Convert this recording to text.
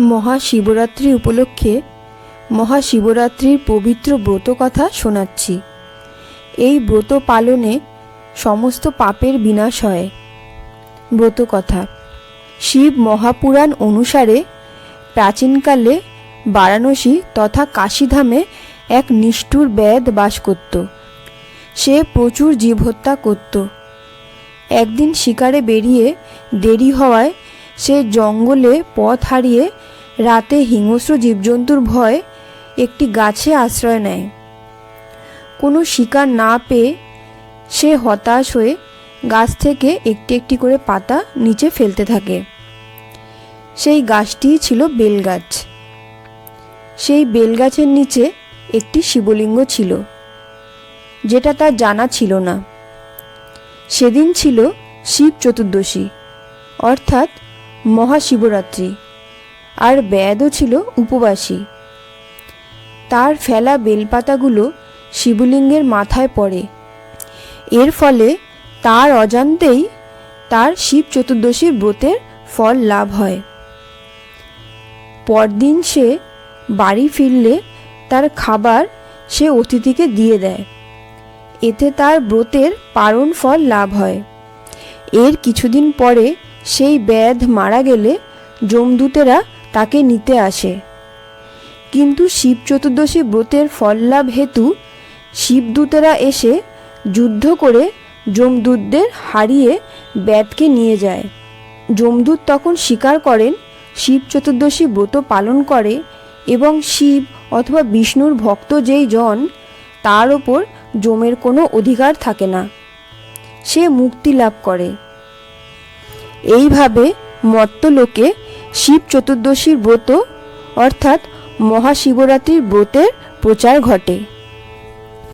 মহাশিবরাত্রি উপলক্ষে মহাশিবরাত্রির পবিত্র ব্রত কথা শোনাচ্ছি। এই ব্রত পালনে সমস্ত পাপের বিনাশ হয়। ব্রত কথা শিব মহাপুরাণ অনুসারে প্রাচীনকালে বারাণসী তথা কাশীধামে এক নিষ্ঠুর ব্যাদ বাস করত। সে প্রচুর জীব হত্যা করত। একদিন শিকারে বেরিয়ে দেরি হওয়ায় সে জঙ্গলে পথ হারিয়ে রাতে হিংস্র জীবজন্তুর ভয় একটি গাছে আশ্রয় নেয়। কোনো শিকার না পেয়ে সে হতাশ হয়ে গাছ থেকে একটি একটি করে পাতা নিচে ফেলতে থাকে। সেই গাছটি ছিল বেলগাছ। সেই বেলগাছের নিচে একটি শিবলিঙ্গ ছিল, যেটা তার জানা ছিল না। সেদিন ছিল শিব চতুর্দশী, অর্থাৎ মহাশিবরাত্রি। আর ব্যাদও ছিল উপবাসী। তার ফেলা বেলপাতাগুলো শিবলিঙ্গের মাথায় পড়ে। এর ফলে তার অজান্তেই তার শিব চতুর্দশীর ব্রতের ফল লাভ হয়। পরদিন সে বাড়ি ফিরলে তার খাবার সে অতিথিকে দিয়ে দেয়। এতে তার ব্রতের পারণ ফল লাভ হয়। এর কিছুদিন পরে সেই ব্যাধ মারা গেলে যমদূতেরা তাকে নিতে আসে। কিন্তু শিব চতুর্দশী ব্রতের ফল লাভ হেতু শিবদূতেরা এসে যুদ্ধ করে যমদূতদের হারিয়ে ব্যাধকে নিয়ে যায়। যমদূত তখন স্বীকার করেন শিব চতুর্দশী ব্রত পালন করে এবং শিব অথবা বিষ্ণুর ভক্ত যেই জন, তার ওপর যমের কোনো অধিকার থাকে না। সে মুক্তি লাভ করে। এইভাবে মর্তলোকে শিব চতুর্দশীর ব্রত অর্থাৎ মহাশিবরাত্রির ব্রতের প্রচার ঘটে।